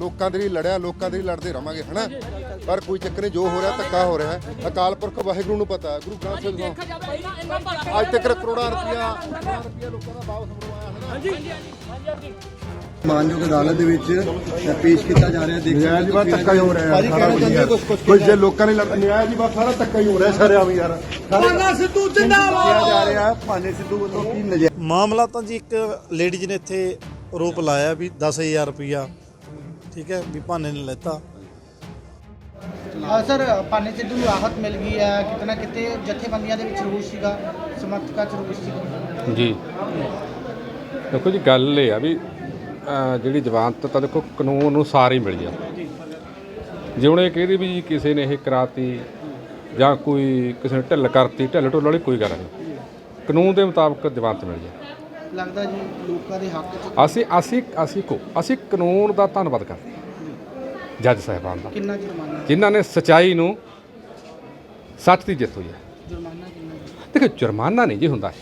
ਲੋਕਾਂ ਦੇ ਲਈ ਲੜਿਆ ਲੋਕਾਂ ਦੇ ਲਈ ਲੜਦੇ ਰਵਾਂਗੇ ਹਨਾ? ਪਰ ਕੋਈ ਚੱਕਰ ਨਹੀਂ ਜੋ ਹੋ ਰਿਹਾ ਧੱਕਾ ਹੋ ਰਿਹਾ ਹੈ। ਅਕਾਲ ਪੁਰਖ ਵਾਹਿਗੁਰੂ ਨੂੰ ਪਤਾ ਹੈ ਗੁਰੂ ਗ੍ਰੰਥ ਸਾਹਿਬ ਨੂੰ। ਅੱਜ ਤੱਕ ਕਰੋੜਾਂ ਰੁਪਇਆ ਕਰੋੜਾਂ ਰੁਪਇਆ ਲੋਕਾਂ ਦਾ ਵਾਪਸ ਮੁੜਵਾਇਆ ਹਨਾ? ਹਾਂਜੀ। ਹਾਂਜੀ ਹਾਂਜੀ ਮਾਨਯੋਗ ਅਦਾਲਤ ਦੇ ਵਿੱਚ ਪੇਸ਼ ਕੀਤਾ ਜਾ ਰਿਹਾ ਦੇਖਿਆ ਨਿਆਂ ਜੀ ਬਸ ਧੱਕਾ ਹੀ ਹੋ ਰਿਹਾ ਹੈ ਸਾਰਾ ਕੁਝ ਯਾਰ ਕੋਈ ਜੇ ਲੋਕਾਂ ਨੇ ਲੜ- ਨਿਆਂ ਜੀ ਬਸ ਸਾਰਾ ਧੱਕਾ ਹੀ ਹੋ ਰਿਹਾ ਸਾਰੇ ਆਮ ਯਾਰ। ਪਾਨਾ ਸਿੱਧੂ ਜਿੰਦਾਬਾਦ ਜਾ ਰਿਹਾ ਹੈ ਭਾਨੇ ਸਿੱਧੂ ਵੱਲੋਂ ਕੀ ਨਜਾਇਜ਼ ਮਾਮਲਾ ਤਾਂ ਜੀ ਇੱਕ ਲੇਡੀਜ਼ ਨੇ ਇੱਥੇ ਰੋਪ ਲਾਇਆ ਵੀ 10000 ਰੁਪਇਆ ਠੀਕ ਹੈ ਵੀ ਭਾਨੇ ਨੇ ਲੈਤਾ। ਹਾਂ ਸਰ ਪਾਣੀ ਸਿੱਧੂ ਨੂੰ ਰਾਹਤ ਮਿਲ ਗਈ ਹੈ ਕਿਤੇ ਨਾ ਕਿਤੇ ਜਥੇਬੰਦੀਆਂ ਦੇ ਵਿੱਚ ਰੋਸ ਸੀਗਾ ਸਮਰਥਕਾਂ ਚ ਰੋਸ ਸੀਗਾ। ਜੀ। ਦੇਖੋ ਜੀ ਗੱਲ ਇਹ ਆ ਵੀ ਅਹ ਜਿਹੜੀ ਜ਼ਮਾਨਤ ਤਾਂ ਦੇਖੋ ਕਾਨੂੰਨ ਅਨੁਸਾਰ ਹੀ ਮਿਲੀ ਆ ਜਿਉਣੇ ਕਹਿੰਦੇ ਵੀ ਜੀ ਕਿਸੇ ਨੇ ਇਹ ਕਰਾਤੀ ਜਾਂ ਕੋਈ ਕਿਸੇ ਨੇ ਢਿੱਲ ਕਰਤੀ ਢਿੱਲ ਢੁੱਲ ਵਾਲੀ ਕੋਈ ਗੱਲ ਨਹੀਂ। ਕਾਨੂੰਨ ਦੇ ਮੁਤਾਬਕ ਜ਼ਮਾਨਤ ਮਿਲੀ ਆ ਲੱਗਦਾ ਜੀ ਲੋਕਾਂ ਦੇ ਹੱਕ ਚ? ਅਸੀਂ ਅਸੀਂ ਅਸੀਂ ਕੋ ਅਸੀਂ ਕਾਨੂੰਨ ਦਾ ਧੰਨਵਾਦ ਕਰਦੇ ਹਾਂ। ਜੱਜ ਸਾਹਿਬਾਨ ਦਾ। ਕਿੰਨਾ ਜੁਰਮਾਨਾ? ਜਿਨ੍ਹਾਂ ਨੇ ਸਚਾਈ ਨੂੰ ਸੱਚ ਦੀ ਜਿੱਤ ਹੋਈ ਹੈ। ਜੁਰਮਾਨਾ ਕਿੰਨਾ ਜੀ? ਦੇਖੋ ਜੁਰਮਾਨਾ ਨਹੀਂ ਜੀ ਹੁੰਦਾ।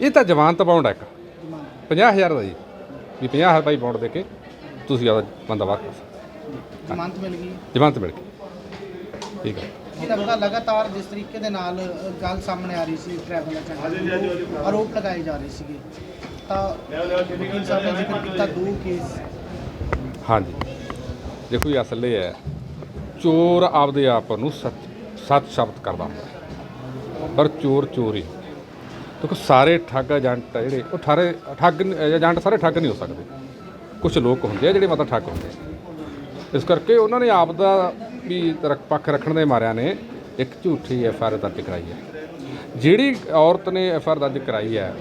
ਇਹ ਤਾਂ ਜ਼ਮਾਨਤ ਬਾਉਂਡ ਹੈ ਇੱਕ। ਜੁਰਮਾਨਾ 50000 ਦਾ ਜੀ। ਵੀ 50000 ਰੁਪਏ ਬੌਂਡ ਦੇ ਕੇ ਤੁਸੀਂ ਆਦਾ ਬੰਦਾ ਸਕਦੇ ਜ਼ਮਾਨਤ ਮਿਲ ਗਈ। ਜ਼ਮਾਨਤ ਮਿਲ ਗਈ। ਠੀਕ ਹੈ। ਇਹ ਲੱਗਦਾ ਲਗਾਤਾਰ ਜਿਸ ਤਰੀਕੇ ਦੇ ਨਾਲ ਗੱਲ ਸਾਹਮਣੇ ਆ ਰਹੀ ਸੀ ਟਰੈਵਲ ਏਜੰਟ ਆਰੋਪ ਲਗਾਏ ਜਾ ਰਹੇ ਸੀਗੇ। ਤਾਂ ਵਕੀਲ ਸਾਹਿਬ ਨੇ ਜ਼ਿਕਰ ਕੀਤਾ ਦੋ ਕੇਸ ਹਾਂਜੀ। ਦੇਖੋ ਇਹ ਅਸਲ ਇਹ ਹੈ ਚੋਰ ਆਪਦੇ ਆਪ ਨੂੰ ਸੱਚ ਸੱਚ ਸ਼ਬਦ ਕਰਦਾ ਹੁੰਦਾ। ਪਰ ਚੋਰ ਚੋਰ। ਦੇਖੋ ਸਾਰੇ ਠੱਗ ਏਜੰਟ ਆ ਜਿਹੜੇ ਉਹ ਠਾਰੇ ਠੱਗ ਏਜੰਟ ਸਾਰੇ ਠੱਗ ਨਹੀਂ ਹੋ ਸਕਦੇ। ਕੁਝ ਲੋਕ ਹੁੰਦੇ ਆ ਜਿਹੜੇ ਮਤਲਬ ਠੱਗ ਹੁੰਦੇ ਇਸ ਕਰਕੇ ਉਹਨਾਂ ਨੇ ਆਪ ਦਾ ਵੀ ਰਕ- ਪੱਖ ਰੱਖਣ ਦੇ ਮਾਰਿਆਂ ਨੇ ਇੱਕ ਝੂਠੀ ਐਫ ਆਰ ਦਰਜ ਕਰਾਈ ਹੈ। ਜਿਹੜੀ ਔਰਤ ਨੇ ਐਫ ਆਰ ਦਰਜ ਕਰਾਈ ਹੈ,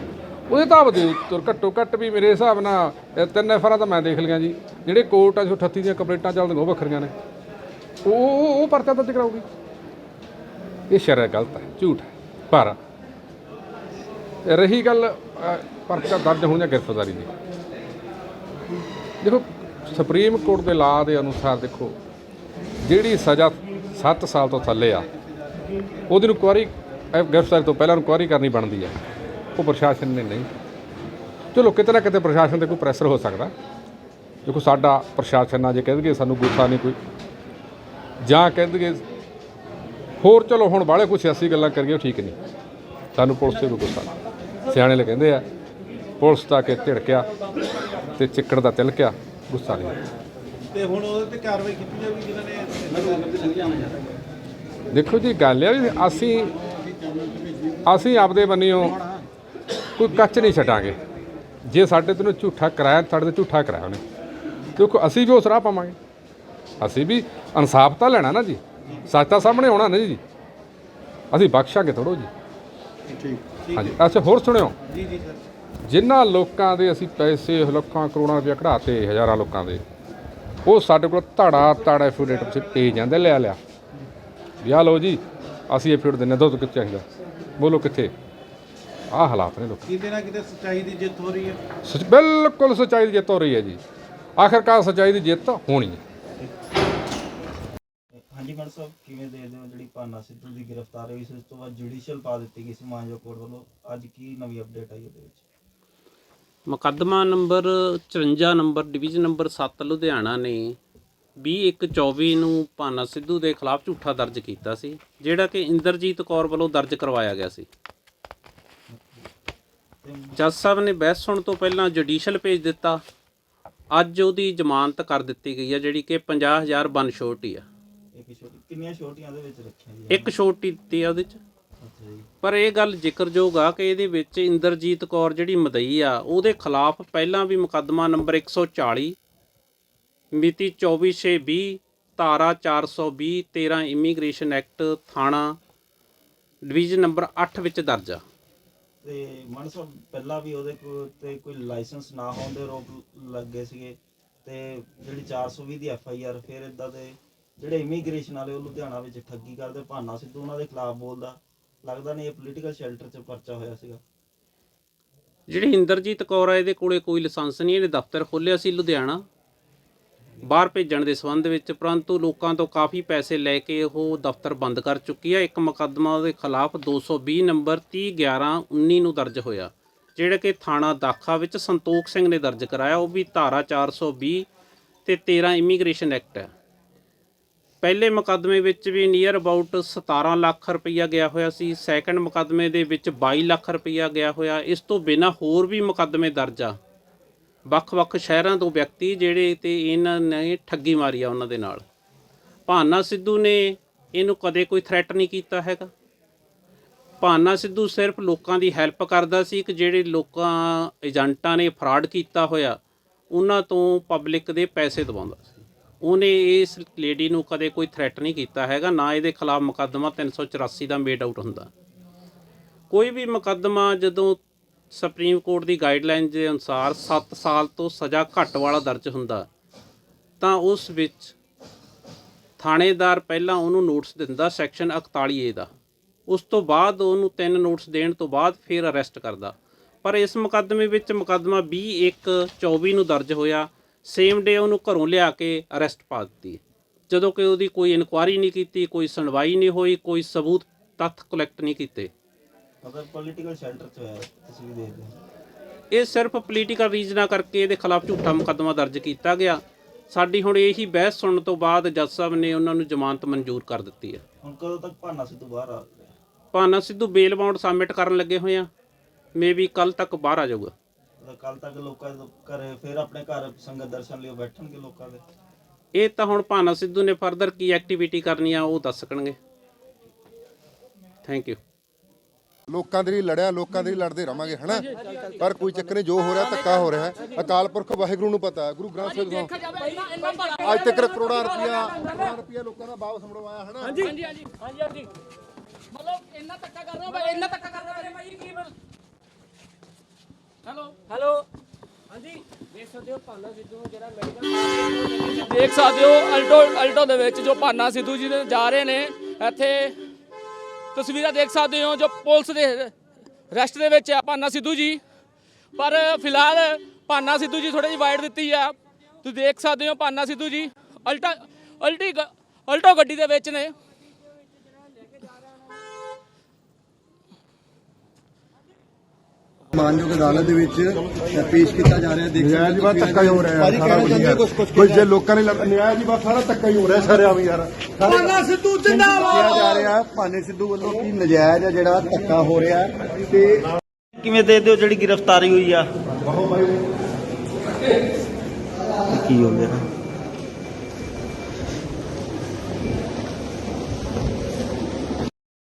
ਉਹਦੇ ਹਿਸਾਬ ਦੇ ਤੁਰ ਘੱਟੋ ਘੱਟ ਵੀ ਮੇਰੇ ਹਿਸਾਬ ਨਾਲ, ਇਹ ਤਿੰਨ ਐਫ ਆਰਾਂ ਤਾਂ ਮੈਂ ਦੇਖ ਲਈਆਂ ਜੀ। ਜਿਹੜੇ ਕੋਰਟਾਂ 'ਚ 38 ਦੀਆਂ ਕੰਪਲੇਂਟਾਂ ਚੱਲਦੀਆਂ, ਉਹ ਵੱਖਰੀਆਂ ਨੇ। ਉਹ ਉਹ ਪਰਚਾ ਦਰਜ ਕਰਾਊਗੀ। ਇਹ ਸ਼ਰਅ ਗਲਤ ਹੈ, ਝੂਠ ਹੈ। ਪਰ ਰਹੀ ਗੱਲ ਪਰਚਾ ਦਰਜ ਹੋਣ ਜਾਂ ਗ੍ਰਿਫਤਾਰੀ ਦੀ। ਦੇਖੋ, ਸੁਪਰੀਮ ਕੋਰਟ ਦੇ ਲਾਅ ਦੇ ਅਨੁਸਾਰ ਦੇਖੋ ਜਿਹੜੀ ਸਜ਼ਾ 7 ਸਾਲ ਤੋਂ ਥੱਲੇ ਆ, ਉਹਦੀ ਨੂੰ ਕੁਆਰੀ ਗ੍ਰਿਫਤਾਰੀ ਤੋਂ ਪਹਿਲਾਂ ਇਨਕੁਆਰੀ ਕਰਨੀ ਬਣਦੀ ਹੈ ਉਹ ਪ੍ਰਸ਼ਾਸਨ ਨੇ ਨਹੀਂ। ਚਲੋ, ਕਿਤੇ ਨਾ ਕਿਤੇ ਪ੍ਰਸ਼ਾਸਨ ਤੇ ਕੋਈ ਪ੍ਰੈਸ਼ਰ ਹੋ ਸਕਦਾ। ਦੇਖੋ, ਸਾਡਾ ਪ੍ਰਸ਼ਾਸਨ ਆ, ਜੇ ਕਹਿੰਦੇ ਸਾਨੂੰ ਗੁੱਸਾ ਨਹੀਂ ਕੋਈ, ਜਾਂ ਕਹਿੰਦੇ ਹੋਰ ਚਲੋ, ਹੁਣ ਬਾਹਲੇ ਕੁਛ ਅਸੀਂ ਗੱਲਾਂ ਕਰੀਏ, ਉਹ ਠੀਕ ਨਹੀਂ। ਸਾਨੂੰ ਪੁਲਿਸ ਤੇ ਕੋਈ ਗੁੱਸਾ ਨਹੀਂ। ਸਿਆਣੇ ਲੈ ਕਹਿੰਦੇ ਆ, ਪੁਲਿਸ ਤਾਂ ਕਿ ਝਿੜਕਿਆ ਤੇ ਚਿੱਕੜ ਦਾ ਤਿਲਕਿਆ, ਗੁੱਸਾ ਨਹੀਂ। ਤੇ ਹੁਣ ਉਹਦੇ ਤੇ ਕਾਰਵਾਈ ਕੀਤੀ ਜਾਊਗੀ ਜਿਨ੍ਹਾਂ ਨੇ ਦੇਖੋ ਜੀ ਗੱਲ ਇਹ ਆ ਵੀ ਅਸੀਂ ਅਸੀਂ ਆਪਦੇ ਬੰਨਿਓ ਕੋਈ ਕੱਚ ਨਹੀਂ ਛਟਾਂਗੇ। ਜੇ ਸਾਡੇ ਤੋਂ ਝੂਠਾ ਕਰਾਇਆ ਸਾਡੇ ਤੇ ਝੂਠਾ ਕਰਾਇਆ ਉਹਨੇ। ਦੇਖੋ ਅਸੀਂ ਵੀ ਉਸ ਰਾਹ ਪਾਵਾਂਗੇ। ਅਸੀਂ ਵੀ ਇਨਸਾਫ ਤਾਂ ਲੈਣਾ ਨਾ ਜੀ। ਸੱਚ ਤਾਂ ਸਾਹਮਣੇ ਆਉਣਾ ਨਾ ਜੀ। ਅਸੀਂ ਬਖਸ਼ਾਂਗੇ ਥੋੜੋ ਜੀ। ਠੀਕ। ਹਾਂਜੀ ਅੱਛਾ ਹੋਰ ਸੁਣਿਓ। ਜੀ ਜੀ ਸਰ। ਜਿਨ੍ਹਾਂ ਲੋਕਾਂ ਦੇ ਅਸੀਂ ਪੈਸੇ ਲੱਖਾਂ ਕਰੋੜਾਂ ਰੁਪਏ ਕਢਾਤੇ ਹਜ਼ਾਰਾਂ ਲੋਕਾਂ ਦੇ। ਉਹ ਸਾਡੇ ਕੋਲ ਧੜਾ ਧੜਾ ਐਫੀਡੇਟ ਵਿੱਚ ਭੇਜ ਜਾਂਦੇ ਲਿਆ ਲਿਆ। ਵੀ ਲਓ ਜੀ ਅਸੀਂ ਐਫੀਡੇਟ ਦਿੰਨੇ ਦੋ ਕਿੱਥੇ ਚਾਹੀਦਾ? ਬੋਲੋ ਕਿੱਥੇ? ਆਹ ਹਾਲਾਤ ਨੇ ਲੋਕ ਕਿਤੇ ਨਾ ਕਿਤੇ ਸੱਚਾਈ ਦੀ ਜਿੱਤ ਹੋ ਰਹੀ ਹੈ। ਸੱਚ ਬਿਲਕੁਲ ਸੱਚਾਈ ਦੀ ਜਿੱਤ ਹੋ ਰਹੀ ਹੈ ਜੀ। ਆਖਰਕਾਰ ਸੱਚਾਈ ਦੀ ਜਿੱਤ ਹੋਣੀ ਹੈ। ਹਾਂਜੀ ਮਨ ਸਾਹਿਬ ਕਿਵੇਂ ਦੇਖਦੇ ਹੋ ਜਿਹੜੀ ਪਾਨਾ ਸਿੱਧੂ ਦੀ ਗ੍ਰਿਫਤਾਰੀ ਹੋਈ ਸੀ? ਉਸ ਤੋਂ ਬਾਅਦ ਜੁਡੀਸ਼ੀਅਲ ਪਾ ਦਿੱਤੀ ਗਈ ਸੀ ਮਾਨਜੋ ਕੋਰਟ ਵੱਲੋਂ। ਅੱਜ ਕੀ ਨਵੀਂ ਅਪਡੇਟ ਆਈ ਉਹਦੇ ਵਿੱਚ? ਮੁਕੱਦਮਾ number 54 number division number 7 Ludhiana ਨੇ 2124 ਨੂੰ ਭਾਨਾ ਸਿੱਧੂ ਦੇ ਖਿਲਾਫ ਝੂਠਾ ਦਰਜ ਕੀਤਾ ਸੀ ਜਿਹੜਾ ਕਿ ਇੰਦਰਜੀਤ ਕੌਰ ਵੱਲੋਂ ਦਰਜ ਕਰਵਾਇਆ ਗਿਆ ਸੀ। ਜੱਜ ਸਾਹਿਬ ਨੇ ਬਹਿਸ ਸੁਣ ਤੋਂ ਪਹਿਲਾਂ ਜੁਡੀਸ਼ੀਅਲ ਭੇਜ ਦਿੱਤਾ। ਅੱਜ ਉਹਦੀ ਜ਼ਮਾਨਤ ਕਰ ਦਿੱਤੀ ਗਈ ਹੈ ਜਿਹੜੀ ਕਿ 50000 ਬਨ ਛੋਟੀ ਆ। ਇੱਕ ਛੋਟੀ ਕਿੰਨੀਆਂ ਛੋਟੀਆਂ ਦੇ ਵਿੱਚ ਰੱਖੀਆਂ ਜੀ ਇੱਕ ਛੋਟੀ ਦਿੱਤੀ ਆ ਉਹਦੇ ਚ। ਅੱਛਾ ਜੀ ਪਰ ਇਹ ਗੱਲ ਜ਼ਿਕਰਯੋਗ ਆ ਕਿ ਇਹਦੇ ਵਿੱਚ ਇੰਦਰਜੀਤ ਕੌਰ ਜਿਹੜੀ ਮਦਈ ਆ, ਉਹਦੇ ਖਿਲਾਫ ਪਹਿਲਾਂ ਵੀ ਮੁਕੱਦਮਾ ਨੰਬਰ 140 ਮਿਤੀ 24/6/20 ਧਾਰਾ 420 13 ਇਮੀਗ੍ਰੇਸ਼ਨ ਐਕਟ, ਥਾਣਾ ਡਿਵੀਜ਼ਨ ਨੰਬਰ 8 ਵਿੱਚ ਦਰਜ ਆ। ਤੇ ਮਨ ਸਾਹਿਬ, ਪਹਿਲਾਂ ਵੀ ਉਹਦੇ ਕੋ- ਤੇ ਕੋਈ ਲਾਇਸੈਂਸ ਨਾ ਹੋਣ ਦੇ ਰੋਪ ਲੱਗੇ ਸੀਗੇ ਤੇ ਜਿਹੜੀ 420 ਦੀ ਐਫ ਆਈ ਆਰ, ਫਿਰ ਇਦਾਂ ਦੇ ਜਿਹੜੇ ਇਮੀਗ੍ਰੇਸ਼ਨ ਵਾਲੇ ਉਹ ਲੁਧਿਆਣਾ ਵਿੱਚ ਠੱਗੀ ਕਰਦੇ, ਭਾਨਾ ਸਿੱਧੂ ਉਹਨਾਂ ਦੇ ਖਿਲਾਫ ਬੋਲਦਾ। ਲੱਗਦਾ ਨਹੀਂ ਇਹ ਪੋਲੀਟੀਕਲ ਸ਼ੈਲਟਰ 'ਚ ਪਰਚਾ ਹੋਇਆ ਸੀਗਾ। ਜਿਹੜੀ ਇੰਦਰਜੀਤ ਕੌਰ ਆ, ਇਹਦੇ ਕੋਲੇ ਕੋਈ ਲਾਇਸੈਂਸ ਨਹੀਂ, ਇਹਨੇ ਦਫ਼ਤਰ ਖੋਲ੍ਹਿਆ ਸੀ ਲੁਧਿਆਣਾ। ਬਾਹਰ ਭੇਜਣ ਦੇ ਸੰਬੰਧ ਵਿੱਚ, ਪਰੰਤੂ ਲੋਕਾਂ ਤੋਂ ਕਾਫੀ ਪੈਸੇ ਲੈ ਕੇ ਉਹ ਦਫ਼ਤਰ ਬੰਦ ਕਰ ਚੁੱਕੀ ਹੈ ਇੱਕ ਮੁਕੱਦਮਾ ਉਹਦੇ ਖਿਲਾਫ 220 ਨੰਬਰ 30 11 19 ਨੂੰ ਦਰਜ ਹੋਇਆ, ਜਿਹੜਾ ਕਿ ਥਾਣਾ ਦਾਖਾ ਵਿੱਚ ਸੰਤੋਖ ਸਿੰਘ ਨੇ ਦਰਜ ਕਰਾਇਆ। ਉਹ ਵੀ ਧਾਰਾ 420 ਤੇ 13 ਇਮੀਗ੍ਰੇਸ਼ਨ ਐਕਟ ਹੈ। ਪਹਿਲੇ ਮੁਕੱਦਮੇ ਵਿੱਚ ਵੀ ਨੀਅਰ ਅਬਾਊਟ 17 ਲੱਖ ਰੁਪਈਆ ਗਿਆ ਹੋਇਆ ਸੀ ਸੈਕੰਡ ਮੁਕੱਦਮੇ ਦੇ ਵਿੱਚ 22 ਲੱਖ ਰੁਪਈਆ ਗਿਆ ਹੋਇਆ, ਇਸ ਤੋਂ ਬਿਨਾਂ ਹੋਰ ਵੀ ਮੁਕੱਦਮੇ ਦਰਜ ਆ। ਵੱਖ-ਵੱਖ ਸ਼ਹਿਰਾਂ ਤੋਂ ਵਿਅਕਤੀ ਜਿਹੜੇ ਤੇ ਇਹਨਾਂ ਨੇ ਠੱਗੀ ਮਾਰੀ ਆ ਉਹਨਾਂ ਦੇ ਨਾਲ। ਭਾਨਾ ਸਿੱਧੂ ਨੇ ਇਹਨੂੰ ਕਦੇ ਕੋਈ ਥ੍ਰੈਟ ਨਹੀਂ ਕੀਤਾ ਹੈਗਾ। ਭਾਨਾ ਸਿੱਧੂ ਸਿਰਫ ਲੋਕਾਂ ਦੀ ਹੈਲਪ ਕਰਦਾ ਸੀ ਕਿ ਜਿਹੜੇ ਲੋਕਾਂ, ਏਜੰਟਾਂ ਨੇ ਫਰਾਡ ਕੀਤਾ ਹੋਇਆ, ਉਹਨਾਂ ਤੋਂ ਪਬਲਿਕ ਦੇ ਪੈਸੇ ਦਵਾਉਂਦਾ ਸੀ। ਉਹਨੇ ਇਸ ਲੇਡੀ ਨੂੰ ਕਦੇ ਕੋਈ ਥ੍ਰੈਟ ਨਹੀਂ ਕੀਤਾ ਹੈਗਾ, ਨਾ ਇਹਦੇ ਖਿਲਾਫ ਮੁਕੱਦਮਾ 384 ਦਾ ਮੇਡ ਆਊਟ ਹੁੰਦਾ। ਕੋਈ ਵੀ ਮੁਕੱਦਮਾ ਜਦੋਂ ਸੁਪਰੀਮ ਕੋਰਟ ਦੀ ਗਾਈਡਲਾਈਨ ਦੇ ਅਨੁਸਾਰ 7 ਸਾਲ ਤੋਂ ਸਜ਼ਾ ਘੱਟ ਵਾਲਾ ਦਰਜ ਹੁੰਦਾ, ਤਾਂ ਉਸ ਵਿੱਚ ਥਾਣੇਦਾਰ ਪਹਿਲਾਂ ਉਹਨੂੰ ਨੋਟਿਸ ਦਿੰਦਾ ਸੈਕਸ਼ਨ 41 ਏ ਦਾ। ਉਸ ਤੋਂ ਬਾਅਦ ਉਹਨੂੰ ਤਿੰਨ ਨੋਟਿਸ ਦੇਣ ਤੋਂ ਬਾਅਦ ਫਿਰ ਅਰੈਸਟ ਕਰਦਾ। ਪਰ ਇਸ ਮੁਕੱਦਮੇ ਵਿੱਚ ਮੁਕੱਦਮਾ 21/24 ਨੂੰ ਦਰਜ ਹੋਇਆ ਸੇਮ ਡੇ ਉਹਨੂੰ ਘਰੋਂ ਲਿਆ ਕੇ ਅਰੈਸਟ ਪਾ ਦਿੱਤੀ ਜਦੋਂ ਕਿ ਉਹਦੀ ਕੋਈ ਇਨਕੁਆਰੀ ਨਹੀਂ ਕੀਤੀ ਕੋਈ ਸੁਣਵਾਈ ਨਹੀਂ ਹੋਈ ਕੋਈ ਸਬੂਤ ਤੱਥ ਕਲੈਕਟ ਨਹੀਂ ਕੀਤੇ। ਮਤਲਬ ਪੋਲੀਟੀਕਲ ਸ਼ੈਲਟਰ ਚ ਹੋਇਆ ਤੁਸੀਂ ਵੀ ਦੇਖਦੇ ਇਹ ਸਿਰਫ ਪੋਲੀਟੀਕਲ ਰੀਜ਼ਨਾਂ ਕਰਕੇ ਇਹਦੇ ਖਿਲਾਫ ਝੂਠਾ ਮੁਕੱਦਮਾ ਦਰਜ ਕੀਤਾ ਗਿਆ। ਸਾਡੀ ਹੁਣ ਇਹੀ ਬਹਿਸ ਸੁਣਨ ਤੋਂ ਬਾਅਦ ਜੱਜ ਸਾਹਿਬ ਨੇ ਉਹਨਾਂ ਨੂੰ ਜ਼ਮਾਨਤ ਮਨਜ਼ੂਰ ਕਰ ਦਿੱਤੀ ਹੈ। ਹੁਣ ਕਦੋਂ ਤੱਕ ਭਾਨਾ ਸਿੱਧੂ ਬਾਹਰ ਆ Bhana Sidhu bail bond submit ਕਰਨ ਲੱਗੇ ਹੋਏ ਆ। ਮੇਬੀ ਕੱਲ ਤੱਕ ਬਾਹਰ ਆ ਜਾਊਗਾ। ਕੱਲ ਤੱਕ ਲੋਕਾਂ ਦੇ ਘਰੇ ਫਿਰ ਆਪਣੇ ਘਰ ਸੰਗਤ ਦਰਸ਼ਨ ਲਈ ਬੈਠਣਗੇ ਲੋਕਾਂ ਦੇ। ਇਹ ਤਾਂ ਹੁਣ ਭਾਨਾ ਸਿੱਧੂ ਨੇ ਫਰਦਰ ਕੀ ਐਕਟੀਵਿਟੀ ਕਰਨੀ ਆ ਉਹ ਦੱਸ ਸਕਣਗੇ। ਥੈਂਕ ਯੂ ਲੋਕਾਂ ਦੇ ਲਈ ਲੜਿਆ ਲੋਕਾਂ ਦੇ ਲਈ ਲੜਦੇ ਰਵਾਂਗੇ ਹਨਾ? ਪਰ ਕੋਈ ਚੱਕਰ ਨਹੀਂ ਜੋ ਹੋ ਰਿਹਾ ਧੱਕਾ ਹੋ ਰਿਹਾ ਹੈ। ਅਕਾਲ ਪੁਰਖ ਵਾਹਿਗੁਰੂ ਨੂੰ ਪਤਾ ਹੈ ਗੁਰੂ ਗ੍ਰੰਥ ਸਾਹਿਬ ਨੂੰ। ਅੱਜ ਤੱਕ ਕਰੋੜਾਂ ਰੁਪਇਆ ਕਰੋੜਾਂ ਰੁਪਇਆ ਲੋਕਾਂ ਦਾ ਵਾਪਸ ਮੁੜਵਾਇਆ ਹਨਾ? ਹਾਂਜੀ ਹਾਂਜੀ ਹਾਂਜੀ। ਹਾਂਜੀ ਹਾਂਜੀ ਮਤਲਬ ਇੰਨਾ ਧੱਕਾ ਕਰ ਰਿਹਾ ਭਾਈ ਇੰਨਾ ਧੱਕਾ ਕਰ ਰਿਹਾ ਮੇਰੇ ਭਾਈ ਕੀ ਹੈਲੋ। ਹੈਲੋ। ਹਾਂਜੀ। ਦੇਖ ਸਕਦੇ ਹੋ ਭਾਨਾ ਸਿੱਧੂ ਨੂੰ ਜਿਹੜਾ ਮੈਡੀਕਲ ਦੇਖ ਸਕਦੇ ਹੋ ਅਲਟੋ ਅਲਟੋ ਦੇ ਵਿੱਚ ਜੋ ਭਾਨਾ ਸਿੱਧੂ ਜੀ ਦੇ ਜਾ ਰਹੇ ਨੇ ਇੱਥੇ ਤਸਵੀਰਾਂ ਦੇਖ ਸਕਦੇ ਹੋ ਜੋ ਪੁਲਿਸ ਦੇ ਰੈਸਟ ਦੇ ਵਿੱਚ ਆ ਭਾਨਾ ਸਿੱਧੂ ਜੀ। ਪਰ ਫਿਲਹਾਲ ਭਾਨਾ ਸਿੱਧੂ ਜੀ ਥੋੜੀ ਜਿਹੀ ਵਾਈਡ ਦਿੱਤੀ ਆ। ਤੁਸੀਂ ਦੇਖ ਸਕਦੇ ਹੋ ਭਾਨਾ ਸਿੱਧੂ ਜੀ ਅਲਟਾ ਅਲਟੀ ਅਲਟੋ ਗੱਡੀ ਦੇ ਵਿੱਚ ਨੇ। ਮਾਨਯੋਗ ਅਦਾਲਤ ਦੇ ਵਿੱਚ ਪੇਸ਼ ਕੀਤਾ ਜਾ ਰਿਹਾ ਦੇਖ ਨਿਆਂ ਜੀ ਬਾਤ ਧੱਕਾ ਹੀ ਹੋ ਰਿਹਾ ਹੈ ਸਾਰਾ ਕੁਝ ਯਾਰ। ਕੋਈ ਜੇ ਲੋਕਾਂ ਨੇ ਲੜ- ਨਿਆਂ ਜੀ ਬਾਤ ਸਾਰਾ ਧੱਕਾ ਹੀ ਹੋ ਰਿਹਾ ਸਾਰੇ ਆਮ ਯਾਰ। ਪਾਨਾ ਸਿੱਧੂ ਜਿੰਦਾਬਾਦ! ਜਾ ਰਿਹਾ ਭਾਨੇ ਸਿੱਧੂ ਵੱਲੋਂ ਕੀ ਨਜਾਇਜ਼ ਆ ਜਿਹੜਾ ਧੱਕਾ ਹੋ ਰਿਹਾ ਤੇ ਕਿਵੇਂ ਦੇਖਦੇ ਹੋ ਜਿਹੜੀ ਗ੍ਰਿਫਤਾਰੀ ਹੋਈ ਆ? ਕੀ ਹੋ ਗਿਆ?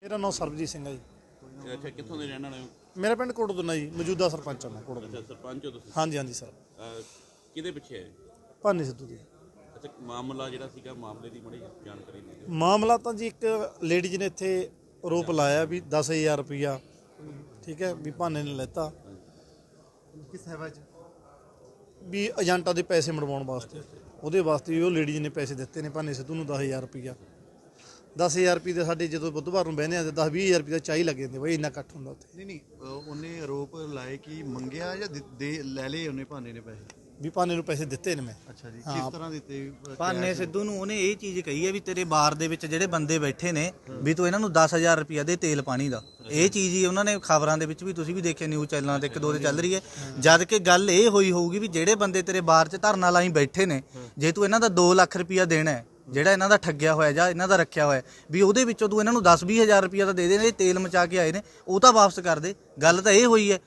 ਮੇਰਾ ਨਾਮ ਸਰਬਜੀਤ ਸਿੰਘ ਹੈ ਜੀ। ਅੱਛਾ ਕਿੱਥੋਂ ਦੇ ਰਹਿਣ ਵਾਲੇ ਹੋ? ਮੇਰਾ ਪਿੰਡ ਕੋਟਦੁਨਾ ਜੀ ਮੌਜੂਦਾ ਸਰਪੰਚ ਹਾਂ ਮੈਂ ਕੋਟਦੁਨਾ। ਸਰਪੰਚ ਹੋ ਤੁਸੀਂ? ਹਾਂਜੀ ਹਾਂਜੀ ਸਰ। ਅਹ, ਕਿਹਦੇ ਪਿੱਛੇ ਹੈ? ਭਾਨੀ ਸਿੱਧੂ ਦੀ ਅੱਛਾ ਮਾਮਲਾ ਜਿਹੜਾ ਸੀਗਾ ਮਾਮਲੇ ਦੀ ਬੜੀ ਜਾਣਕਾਰੀ ਦੇ ਦਿਓ। ਮਾਮਲਾ ਤਾਂ ਜੀ ਇੱਕ ਲੇਡੀਜ਼ ਨੇ ਇੱਥੇ ਆਰੋਪ ਲਾਇਆ ਵੀ 10000 ਰੁਪਇਆ ਠੀਕ ਹੈ ਵੀ ਭਾਨੇ ਨੇ ਲੈਤਾ। ਕਿਸ ਸੇਵਾ ਚ? ਵੀ ਏਜੰਟਾਂ ਦੇ ਪੈਸੇ ਮੜਵਾਉਣ ਵਾਸਤੇ। ਉਹਦੇ ਵਾਸਤੇ ਵੀ ਉਹ ਲੇਡੀਜ਼ ਨੇ ਪੈਸੇ ਦਿੱਤੇ ਨੇ ਭਾਨੇ ਸਿੱਧੂ ਨੂੰ 10000 ਰੁਪਇਆ। 10000 ਰੁਪਏ ਦੇ ਸਾਡੇ ਜਦੋਂ ਬੁੱਧਵਾਰ ਨੂੰ ਬਹਿਨੇ ਆ ਤੇ 10 20000 ਰੁਪਏ ਦਾ ਚਾਹੀ ਲੱਗ ਜਾਂਦੇ ਬਈ ਇੰਨਾ ਇਕੱਠ ਹੁੰਦਾ ਉੱਥੇ। ਨਹੀਂ ਨਹੀਂ ਅਹ ਉਹਨੇ ਆਰੋਪ ਲਾਏ ਕਿ ਮੰਗਿਆ ਜਾਂ ਦਿੱ- ਦੇ ਲੈ ਲਏ ਉਹਨੇ ਭਾਨੇ ਨੇ ਪੈਸੇ? ਵੀ ਭਾਨੇ ਨੂੰ ਪੈਸੇ ਦਿੱਤੇ ਨੇ ਮੈਂ। ਅੱਛਾ ਜੀ ਕਿਸ ਤਰ੍ਹਾਂ ਦਿੱਤੇ ਅਹ, ਭਾਨੇ ਸਿੱਧੂ ਨੂੰ ਉਹਨੇ ਇਹ ਚੀਜ਼ ਕਹੀ ਹੈ ਵੀ ਤੇਰੇ ਬਾਰ ਦੇ ਵਿੱਚ ਜਿਹੜੇ ਬੰਦੇ ਬੈਠੇ ਨੇ ਵੀ ਤੂੰ ਇਹਨਾਂ ਨੂੰ 10000 ਰੁਪਇਆ ਦੇ ਤੇਲ ਪਾਣੀ ਦਾ। ਇਹ ਚੀਜ਼ ਹੀ ਉਹਨਾਂ ਨੇ ਖਬਰਾਂ ਦੇ ਵਿੱਚ ਵੀ ਤੁਸੀਂ ਵੀ ਦੇਖਿਆ ਨਿਊਜ਼ ਚੈਨਲਾਂ ਤੇ ਇੱਕ ਦੋ ਤੇ ਚੱਲ ਰਹੀ ਹੈ। ਜਦ ਕਿ ਗੱਲ ਇਹ ਹੋਈ ਹੋਊਗੀ ਵੀ ਜਿਹੜੇ ਬੰਦੇ ਤੇਰੇ ਬਾਰ 'ਚ ਧਰਨਾ ਲਾਈ ਬੈਠੇ ਨੇ ਜੇ ਤੂੰ ਇਹਨਾਂ ਦਾ 2 ਲੱਖ ਰੁਪਇਆ ਦੇਣਾ ਹੈ ਜਿਹੜਾ ਇਹਨਾਂ ਦਾ ਠੱਗਿਆ ਹੋਇਆ ਜਾਂ ਇਹਨਾਂ ਦਾ ਰੱਖਿਆ ਹੋਇਆ, ਵੀ ਉਹਦੇ ਵਿੱਚੋਂ ਤੂੰ ਇਹਨਾਂ ਨੂੰ 10 ਹਜ਼ਾਰ ਰੁਪਇਆ ਤਾਂ ਦੇ ਦੇ ਇਹ ਤੇਲ ਮਚਾ ਕੇ ਆਏ ਨੇ, ਉਹ ਤਾਂ ਵਾਪਸ ਕਰ ਦੇ। ਗੱਲ ਤਾਂ ਇਹ ਹੋਈ ਹੈ।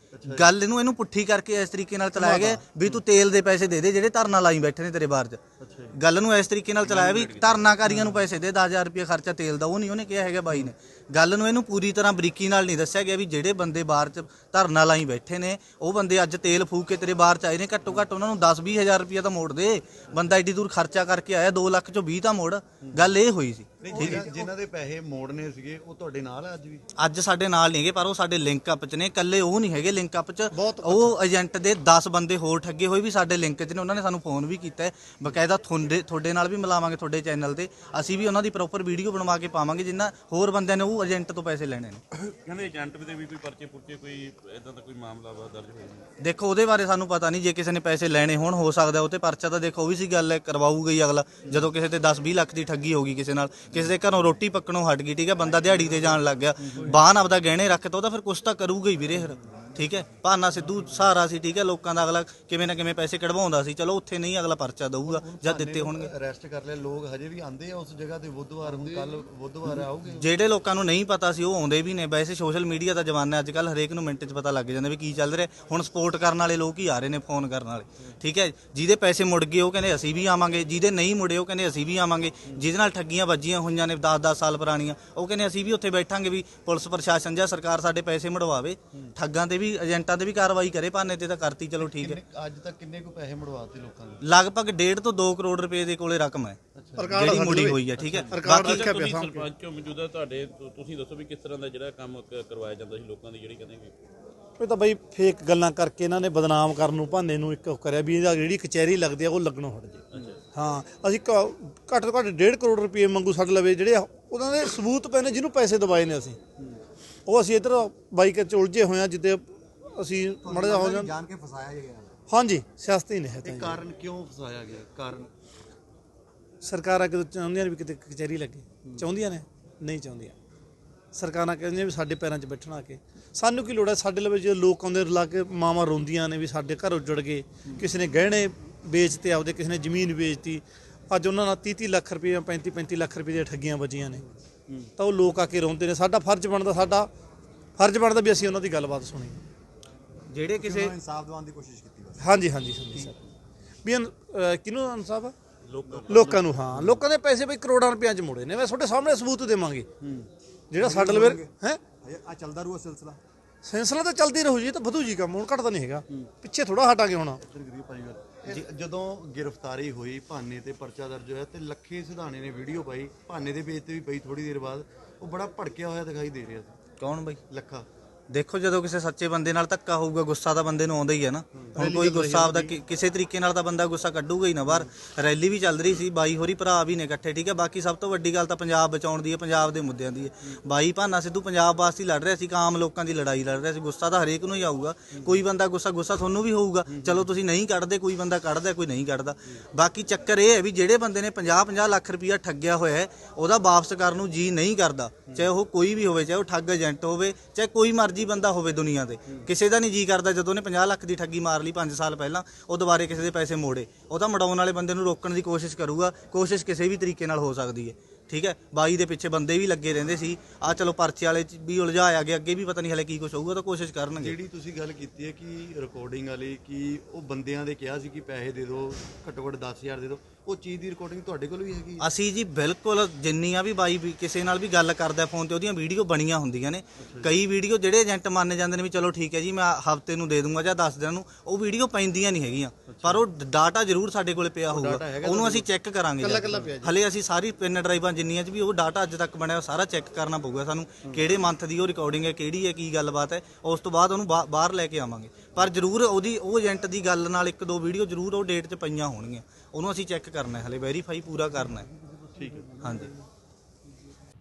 ਗੱਲ ਇਹਨੂੰ ਇਹਨੂੰ ਪੁੱਠੀ ਕਰਕੇ ਇਸ ਤਰੀਕੇ ਨਾਲ ਚਲਾਇਆ ਗਿਆ ਵੀ ਤੂੰ ਤੇਲ ਦੇ ਪੈਸੇ ਦੇ ਦੇ ਜਿਹੜੇ ਧਰਨਾ ਲਾਈ ਬੈਠੇ ਨੇ ਤੇਰੇ ਬਾਹਰ 'ਚ। ਗੱਲ ਨੂੰ ਇਸ ਤਰੀਕੇ ਨਾਲ ਚਲਾਇਆ ਵੀ ਧਰਨਾਕਾਰੀਆਂ ਨੂੰ ਪੈਸੇ ਦੇ 10000 ਰੁਪਏ ਖਰਚਾ ਤੇਲ ਦਾ ਉਹ ਨਹੀਂ ਉਹਨੇ ਕਿਹਾ ਹੈਗਾ ਬਾਈ ਨੇ। ਗੱਲ ਨੂੰ ਇਹਨੂੰ ਪੂਰੀ ਤਰ੍ਹਾਂ ਬਰੀਕੀ ਨਾਲ ਨਹੀਂ ਦੱਸਿਆ ਗਿਆ ਵੀ ਜਿਹੜੇ ਬੰਦੇ ਬਾਹਰ 'ਚ ਧਰਨਾ ਲਾਈ ਬੈਠੇ ਨੇ ਉਹ ਬੰਦੇ ਅੱਜ ਤੇਲ ਫੂਕ ਕੇ ਤੇਰੇ ਬਾਹਰ 'ਚ ਆਏ ਨੇ ਘੱਟੋ ਘੱਟ ਉਹਨਾਂ ਨੂੰ 10 ਹਜ਼ਾਰ ਰੁਪਏ ਤਾਂ ਮੋੜ ਦੇ। ਬੰਦਾ ਏਡੀ ਦੂਰ ਖਰਚਾ ਕਰਕੇ ਆਇਆ 2 ਲੱਖ ਚੋਂ 20 ਤਾਂ ਮੋੜ। ਗੱਲ ਇਹ ਹੋਈ ਸੀ। ਜਿਨ੍ਹਾਂ- ਜਿਨ੍ਹਾਂ ਦੇ ਪੈਸੇ ਮੋੜਨੇ ਸੀਗੇ ਉਹ ਤੁਹਾਡੇ ਨਾਲ ਆ ਅੱਜ ਵੀ? ਅੱਜ ਸਾਡੇ ਨਾਲ ਨਹੀਂ ਹੈਗੇ ਪਰ ਉਹ ਸਾਡੇ ਲਿੰਕ ਅਪ 'ਚ ਨੇ। ਇਕੱਲੇ ਉਹ ਨਹੀਂ ਹੈਗੇ ਲਿੰਕ ਅਪ 'ਚ। ਉਹ ਏਜੰਟ ਦੇ 10 ਬੰਦੇ ਹੋਰ ਠੱਗੇ ਹੋਏ ਵੀ ਸਾਡੇ ਲਿੰਕ 'ਚ ਨੇ। ਉਹਨਾਂ ਨੇ ਸਾਨੂੰ ਫੋਨ ਵੀ ਕੀਤਾ ਹੈ। ਬਕਾਇਦਾ ਤੁਹਾਡੇ ਤੁਹਾਡੇ ਨਾਲ ਵੀ ਮਿਲਾਵਾਂਗੇ ਤੁਹਾਡੇ ਚੈਨਲ ਤੇ। ਅਸੀਂ ਵੀ ਉਹਨਾਂ ਦੀ ਪ੍ਰੋਪਰ ਵੀਡੀਓ ਬਣਵਾ ਕੇ ਪਾਵਾਂਗੇ ਜਿੰਨਾ ਹੋਰ ਬੰਦਿਆਂ ਨੇ ਉਹ ਏਜੰਟ ਤੋਂ ਪੈਸੇ ਲੈਣੇ ਨੇ। ਕਹਿੰਦੇ ਏਜੰਟ ਦੇ ਵੀ ਕੋਈ ਪਰਚੇ ਪੁਰਚੇ ਕੋਈ ਇਦਾਂ ਦਾ ਕੋਈ ਮਾਮਲਾ ਵਾ ਦਰਜ ਹੋਇਆ ਦੇਖੋ ਉਹਦੇ ਬਾਰੇ ਸਾਨੂੰ ਪਤਾ ਨਹੀਂ। ਜੇ ਕਿਸੇ ਨੇ ਪੈਸੇ ਲੈਣੇ ਹੋਣ ਹੋ ਸਕਦਾ ਉਹ ਤੇ ਪਰਚਾ ਤਾਂ ਦੇਖੋ ਉਹ ਵੀ ਸੀ ਗੱਲ ਹੈ ਕਰਵਾਊਗਾ ਹੀ ਅਗਲਾ। ਜਦੋਂ ਕਿਸੇ ਤੇ 10-20 ਲੱਖ ਦੀ ਠੱਗੀ ਹੋ ਗਈ ਕਿਸੇ ਨਾਲ ਕਿਸੇ ਦੇ ਘਰੋਂ ਰੋਟੀ ਪੱਕਣੋਂ ਹਟ ਗਈ, ਠੀਕ ਹੈ ਬੰਦਾ ਦਿਹਾੜੀ ਤੇ ਜਾਣ ਲੱਗ ਗਿਆ। ਬਾਹਨ ਆਪਦਾ ਗਹਿਣੇ ਰੱਖ ਤਾ, ਉਹਦਾ ਫਿਰ ਕੁਛ ਤਾਂ ਕਰੂਗਾ ਹੀ ਵੀਰੇ ਫਿਰ। ਠੀਕ ਹੈ? ਭਾਨਾ ਸਿੱਧੂ ਸਹਾਰਾ ਸੀ ਠੀਕ ਹੈ? ਲੋਕਾਂ ਦਾ ਅਗਲਾ ਕਿਵੇਂ ਨਾ ਕਿਵੇਂ ਪੈਸੇ ਕਢਵਾਉਂਦਾ ਸੀ। ਚਲੋ ਉੱਥੇ ਨਹੀਂ ਅਗਲਾ ਪਰਚਾ ਦਊਗਾ ਜਦ ਦਿੱਤੇ ਹੋਣਗੇ। ਅਰੈਸਟ ਕਰ ਲਏ ਲੋਕ ਹਜੇ ਵੀ ਆਂਦੇ ਆ ਉਸ ਜਗ੍ਹਾ ਤੇ ਬੁੱਧਵਾਰ ਹੁਣ ਕੱਲ ਬੁੱਧਵਾਰ ਆਉਗੇ। ਜਿਹੜੇ ਲੋਕਾਂ ਨੂੰ ਨਹੀਂ ਪਤਾ ਸੀ ਉਹ ਆਉਂਦੇ ਵੀ ਨੇ। ਵੈਸੇ ਸੋਸ਼ਲ ਮੀਡੀਆ ਦਾ ਜ਼ਮਾਨਾ ਅੱਜ ਕੱਲ ਹਰੇਕ ਨੂੰ ਮਿੰਟ 'ਚ ਪਤਾ ਲੱਗ ਜਾਂਦਾ ਵੀ ਕੀ ਚੱਲ ਰਿਹਾ। ਹੁਣ ਸਪੋਰਟ ਕਰਨ ਵਾਲੇ ਲੋਕ ਹੀ ਆ ਰਹੇ ਨੇ ਫੋਨ ਕਰਨ ਵਾਲੇ। ਠੀਕ ਹੈ? ਜਿਹਦੇ ਪੈਸੇ ਮੁੜ ਗਏ ਉਹ ਕਹਿੰਦੇ ਅਸੀਂ ਵੀ ਆਵਾਂਗੇ। ਜਿਹਦੇ ਨਹੀਂ ਮੁੜੇ ਉਹ ਕਹਿੰਦੇ ਅਸੀਂ ਵੀ ਆਵਾਂਗੇ। ਜਿਹਦੇ ਨਾਲ ਠੱਗੀਆਂ ਵੱਜੀਆਂ ਹੋਈਆਂ ਨੇ 10-10 ਸਾਲ ਪੁਰਾਣੀਆਂ ਉਹ ਕਹਿੰਦੇ ਅਸੀਂ ਵੀ ਉੱਥੇ ਬੈਠਾਂਗੇ ਵੀ ਪੁਲਿਸ ਪ੍ਰਸ਼ਾਸਨ ਜਾਂ ਸਰਕਾਰ ਸਾਡੇ ਪੈਸੇ ਮੁੜਵਾਵੇ। ਠੱਗਾਂ ਤੇ ਵੀ ਏਜੰਟਾਂ ਤੇ ਵੀ ਕਾਰਵਾਈ ਕਰੇ ਭਾਨੇ ਤੇ ਤਾਂ ਕਰਤੀ ਚਲੋ ਠੀਕ ਹੈ। ਕਿੰਨੇ- ਅੱਜ ਤੱਕ ਕਿੰਨੇ ਕੁ ਪੈਸੇ ਮੁੜਵਾਤੇ ਲੋਕਾਂ ਦੇ? ਲਗਭਗ 1.5 ਤੋਂ 2 ਕਰੋੜ ਰੁਪਏ ਦੇ ਕੋਲੇ ਰਕਮ ਹੈ ਜਿਹੜੀ ਮੁੜੀ ਹੋਈ ਹੈ ਠੀਕ ਹੈ। ਬਾਕੀ ਅੱਛਾ ਤੁਸੀਂ ਸਰਪੰਚ ਹੋ ਮੌਜੂਦਾ ਤੁਹਾਡੇ? ਤੁ- ਤੁਸੀਂ ਦੱਸੋ ਵੀ ਕਿਸ ਤਰ੍ਹਾਂ ਦਾ ਜਿਹੜਾ ਕੰਮ ਕ- ਕਰਵਾਇਆ ਜਾਂਦਾ ਸੀ ਲੋਕਾਂ ਦੀ ਜਿਹੜੀ ਕਹਿੰਦੇ ਕਿ ਇਹ ਤਾਂ ਬਈ ਫੇਕ ਗੱਲਾਂ ਕਰਕੇ ਇਹਨਾਂ ਨੇ ਬਦਨਾਮ ਕਰਨ ਨੂੰ ਭਾਨੇ ਨੂੰ ਇੱਕ ਉਹ ਕਰਿਆ ਵੀ ਇਹਦਾ ਜਿਹੜੀ ਕਚਹਿਰੀ ਲੱਗਦੀ ਆ ਉਹ ਲੱਗਣੋਂ ਹਟ ਜੇ। ਹਾਂ ਅਸੀਂ ਘੱਟ ਤੋਂ ਘੱਟ 1.5 ਕਰੋੜ ਰੁਪਏ ਮੰਗੂ ਸਾਡੇ ਲਵੇ ਜਿਹੜੇ ਉਹਨਾਂ ਦੇ ਸਬੂਤ ਪਏ ਨੇ ਜਿਹਨੂੰ ਪੈਸੇ ਦਵਾਏ ਨੇ ਅਸੀਂ। ਉਹ ਅਸੀਂ ਇਧਰ ਬਾਈਕ ਚ ਉਲਝੇ ਹੋਏ ਆ ਜਿੱਦੇ ਅਸੀਂ ਮੜਾ ਜਾ ਹੋ ਜਾਣ। ਜਾਣ ਕੇ ਫਸਾਇਆ ਗਿਆ ਹਾਂਜੀ ਸਿਆਸਤੀ ਨੇ ਹੈ ਤਾਂ ਇਹ ਜੀ। ਕਾਰਨ ਕਿਉਂ ਫਸਾਇਆ ਗਿਆ? ਕਾਰਨ? ਸਰਕਾਰਾਂ ਕਿਤੇ ਚਾਹੁੰਦੀਆਂ ਨੇ ਵੀ ਕਿਤੇ ਕਚਹਿਰੀ ਲੱਗੇ। ਚਾਹੁੰਦੀਆਂ ਨੇ? ਨਹੀਂ ਚਾਹੁੰਦੀਆਂ। ਸਰਕਾਰਾਂ ਕਹਿੰਦੀਆਂ ਵੀ ਸਾਡੇ ਪੈਰਾਂ 'ਚ ਬੈਠਣਾ ਆ ਕੇ। ਸਾਨੂੰ ਕੀ ਲੋੜ ਹੈ? ਸਾਡੇ ਲਵੇ ਜੇ ਲੋਕ ਆਉਂਦੇ ਲਾ ਕੇ ਮਾਵਾਂ ਰੋਂਦੀਆਂ ਨੇ ਵੀ ਸਾਡੇ ਘਰ ਉੱਜੜ ਗਏ। ਕਿਸੇ ਨੇ ਗਹਿਣੇ ਵੇਚਤੇ ਆਪਦੇ ਕਿਸੇ ਨੇ ਜ਼ਮੀਨ ਵੇਚਤੀ। ਅੱਜ ਉਹਨਾਂ ਨਾਲ 30 30 ਲੱਖ ਰੁਪਏ 35 35 ਲੱਖ ਰੁਪਏ ਦੀਆਂ ਠੱਗੀਆਂ ਵੱਜੀਆਂ ਨੇ। ਤਾਂ ਉਹ ਲੋਕ ਆ ਕੇ ਰੋਂਦੇ ਨੇ। ਸਾਡਾ ਫਰਜ਼ ਬਣਦਾ ਸਾਡਾ ਫਰਜ਼ ਬਣਦਾ ਵੀ ਅਸੀਂ ਉਹਨਾਂ ਦੀ ਗੱਲਬਾਤ ਸੁਣੀਏ ਜਿਹੜੇ ਕਿਸੇ ਇਨਸਾਫ ਦਿਵਾਉਣ ਦੀ ਕੋਸ਼ਿਸ਼ ਕੀਤੀ ਬਸ। ਹਾਂਜੀ ਹਾਂਜੀ ਹਾਂਜੀ ਸਰ। ਵੀ ਅਨ- ਕਿਹਨੂੰ ਇਨਸਾਫ ਆ? ਲੋਕਾਂ ਨੂੰ। ਹਾਂ। ਲੋਕਾਂ ਦੇ ਪੈਸੇ ਬਈ ਕਰੋੜਾਂ ਰੁਪਈਆਂ ਚ ਮੁੜੇ ਨੇ। ਮੈਂ ਤੁਹਾਡੇ ਸਾਹਮਣੇ ਸਬੂਤ ਦੇਵਾਂਗੇ। ਜਿਹੜਾ ਸਾਡੇ ਲਵੇ ਹੈ? ਆ ਚੱਲਦਾ ਰਹੂਗਾ ਸਿਲਸਿਲਾ। ਸਿਲਸਿਲਾ ਤਾਂ ਚੱਲਦੀ ਰਹੂ ਜੀ ਇਹ ਤਾਂ ਵਧੂ ਜੀ ਕੰਮ ਹੁਣ ਘਟਦਾ ਨਹੀਂ ਹੈਗਾ। ਪਿੱਛੇ ਥੋੜਾ ਹਟਾਂਗੇ ਹੁਣ। ਗਰੀਬ ਪਰਿਵਾਰ ਜਦੋਂ ਗ੍ਰਿਫਤਾਰੀ ਹੋਈ ਭਾਨੇ ਤੇ ਪਰਚਾ ਦਰਜ ਹੋਇਆ ਤੇ ਲੱਖੇ ਸਿਧਾਣੇ ਨੇ ਵੀਡੀਓ ਪਾਈ। ਭਾਨੇ ਦੇ ਪੇਜ ਤੇ ਵੀ ਪਈ ਥੋੜੀ ਦੇਰ ਬਾਅਦ। ਉਹ ਬੜਾ ਭੜਕਿਆ ਹੋਇਆ ਦਿਖਾਈ ਦੇ ਰਿਹਾ ਸੀ। ਕੌਣ ਬਈ? ਲੱਖਾ। ਦੇਖੋ ਜਦੋਂ ਕਿਸੇ ਸੱਚੇ ਬੰਦੇ ਨਾਲ ਧੱਕਾ ਹੋਊਗਾ ਗੁੱਸਾ ਤਾਂ ਬੰਦੇ ਨੂੰ ਆਉਂਦਾ ਹੀ ਹੈ ਨਾ। ਹੁਣ ਕੋਈ ਗੁੱਸਾ ਆਪਦਾ ਕਿ- ਕਿਸੇ ਤਰੀਕੇ ਨਾਲ ਤਾਂ ਬੰਦਾ ਗੁੱਸਾ ਕੱਢੂਗਾ ਹੀ ਨਾ ਬਾਹਰ ਰੈਲੀ ਵੀ ਚੱਲ ਰਹੀ ਸੀ ਬਾਈ ਹੋਰੀ ਭਰਾ ਵੀ ਨੇ ਇਕੱਠੇ ਠੀਕ ਹੈ? ਬਾਕੀ ਸਭ ਤੋਂ ਵੱਡੀ ਗੱਲ ਤਾਂ ਪੰਜਾਬ ਬਚਾਉਣ ਦੀ ਹੈ ਪੰਜਾਬ ਦੇ ਮੁੱਦਿਆਂ ਦੀ ਹੈ। ਬਾਈ ਭਾਨਾ ਸਿੱਧੂ ਪੰਜਾਬ ਵਾਸਤੇ ਹੀ ਲੜ ਰਿਹਾ ਸੀ ਕਿ ਆਮ ਲੋਕਾਂ ਦੀ ਲੜਾਈ ਲੜ ਰਿਹਾ ਸੀ ਗੁੱਸਾ ਤਾਂ ਹਰੇਕ ਨੂੰ ਹੀ ਆਊਗਾ। ਕੋਈ ਬੰਦਾ ਗੁੱਸਾ ਗੁੱਸਾ ਤੁਹਾਨੂੰ ਵੀ ਹੋਊਗਾ। ਚਲੋ ਤੁਸੀਂ ਨਹੀਂ ਕੱਢਦੇ ਕੋਈ ਬੰਦਾ ਕੱਢਦਾ ਕੋਈ ਨਹੀਂ ਕੱਢਦਾ। ਬਾਕੀ ਚੱਕਰ ਇਹ ਹੈ ਵੀ ਜਿਹੜੇ ਬੰਦੇ ਨੇ 50 50 ਲੱਖ ਰੁਪਇਆ ਠੱਗਿਆ ਹੋਇਆ ਹੈ ਉਹਦਾ ਵਾਪਸ ਕਰਨ ਨੂੰ ਜੀ ਨਹੀਂ ਕਰਦਾ। ਚਾਹੇ ਉਹ ਕੋਈ ਵੀ ਹੋਵੇ ਚਾਹੇ ਉਹ ਠੱਗ ਏਜੰਟ ਹੋਵੇ ਚਾਹੇ ਕੋਈ ਮਰਜ਼ੀ ਬੰਦਾ ਹੋਵੇ ਦੁਨੀਆ ਤੇ। ਕਿਸੇ ਦਾ ਨਹੀਂ ਜੀ ਕਰਦਾ ਜਦੋਂ ਉਹਨੇ 50 ਲੱਖ ਦੀ ਠੱਗੀ ਮਾਰ ਲਈ 5 ਸਾਲ ਪਹਿਲਾਂ, ਉਹ ਦੁਬਾਰੇ ਕਿਸੇ ਦੇ ਪੈਸੇ ਮੋੜੇ। ਉਹ ਤਾਂ ਮੜਾਉਣ ਵਾਲੇ ਬੰਦੇ ਨੂੰ ਰੋਕਣ ਦੀ ਕੋਸ਼ਿਸ਼ ਕਰੂਗਾ, ਕੋਸ਼ਿਸ਼ ਕਿਸੇ ਵੀ ਤਰੀਕੇ ਨਾਲ ਹੋ ਸਕਦੀ ਹੈ। ਠੀਕ ਹੈ? ਬਾਈ ਦੇ ਪਿੱਛੇ ਬੰਦੇ ਵੀ ਲੱਗੇ ਰਹਿੰਦੇ ਸੀ। ਆ ਚਲੋ ਪਰਚੇ ਵਾਲੇ ਚ ਵੀ ਉਲਝਾਇਆ ਗਿਆ, ਅੱਗੇ ਵੀ ਪਤਾ ਨਹੀਂ ਹਲੇ ਕੀ ਕੁਝ ਹੋਊਗਾ ਤਾਂ ਕੋਸ਼ਿਸ਼ ਕਰਨਗੇ। ਜਿਹੜੀ ਤੁਸੀਂ ਗੱਲ ਕੀਤੀ ਹੈ ਕਿ ਰਿਕਾਰਡਿੰਗ ਵਾਲੀ, ਕਿ ਉਹ ਬੰਦਿਆਂ ਦੇ ਕਿਹਾ ਸੀ ਕਿ ਪੈਸੇ ਦੇ ਦਿਓ, ਘੱਟੋ ਘੱਟ 10000 ਦੇ ਦਿਓ। ਉਹ ਚੀਜ਼ ਦੀ ਰਿਕਾਰਡਿੰਗ ਤੁਹਾਡੇ ਕੋਲ ਵੀ ਹੈਗੀ? ਅਸੀਂ ਜੀ ਬਿਲਕੁਲ ਜਿੰਨੀਆਂ ਵੀ ਬਾਈ ਵੀ ਕਿਸੇ ਨਾਲ ਵੀ ਗੱਲ ਕਰਦਾ ਫੋਨ ਤੇ ਉਹਦੀਆਂ ਵੀਡੀਓ ਬਣੀਆਂ ਹੁੰਦੀਆਂ ਨੇ। ਕਈ ਵੀਡੀਓ ਜਿਹੜੇ ਏਜੰਟ ਮੰਨ ਜਾਂਦੇ ਨੇ ਵੀ ਚਲੋ ਠੀਕ ਹੈ ਜੀ ਮੈਂ ਹਫ਼ਤੇ ਨੂੰ ਦੇ ਦੂੰਗਾ ਜਾਂ 10 ਦਿਨਾਂ ਨੂੰ ਉਹ ਵੀਡੀਓ ਪੈਂਦੀਆਂ ਨਹੀਂ ਹੈਗੀਆਂ। ਪਰ ਉਹ ਡਾਟਾ ਜ਼ਰੂਰ ਸਾਡੇ ਕੋਲੇ ਪਿਆ ਹੋਊਗਾ। ਉਹਨੂੰ ਅਸੀਂ ਚੈੱਕ ਕਰਾਂਗੇ। ਹਲੇ ਅਸੀਂ ਸਾਰੀ ਪਿਨ ਡਰਾਈਵਾਂ ਜਿੰਨੀਆਂ ਚ ਵੀ ਉਹ ਡਾਟਾ ਅੱਜ ਤੱਕ ਬਣਿਆ ਸਾਰਾ ਚੈੱਕ ਕਰਨਾ ਪਊਗਾ ਸਾਨੂੰ ਕਿਹੜੇ ਮੰਥ ਦੀ ਉਹ ਰਿਕਾਰਡਿੰਗ ਹੈ ਕਿਹੜੀ ਹੈ ਕੀ ਗੱਲਬਾਤ ਹੈ ਉਸ ਤੋਂ ਬਾਅਦ ਉਹਨੂੰ ਬਾਹਰ ਲੈ ਕੇ ਆਵਾਂਗੇ। ਪਰ ਜ਼ਰੂਰ ਉਹਦੀ ਉਹ ਏਜੰਟ ਦੀ ਗੱਲ ਨਾਲ ਇੱਕ ਦੋ ਵੀਡੀਓ ਜ਼ਰੂਰ ਉਹ ਡੇਟ 'ਚ ਪਈਆਂ ਹੋਣਗੀਆਂ। ਉਹਨੂੰ ਅਸੀਂ ਚੈੱਕ ਕਰਨਾ ਹੈ ਹਲੇ ਵੈਰੀਫਾਈ ਪੂਰਾ ਕਰਨਾ ਹੈ। ਠੀਕ ਹੈ। ਹਾਂਜੀ।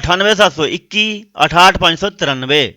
9871 68593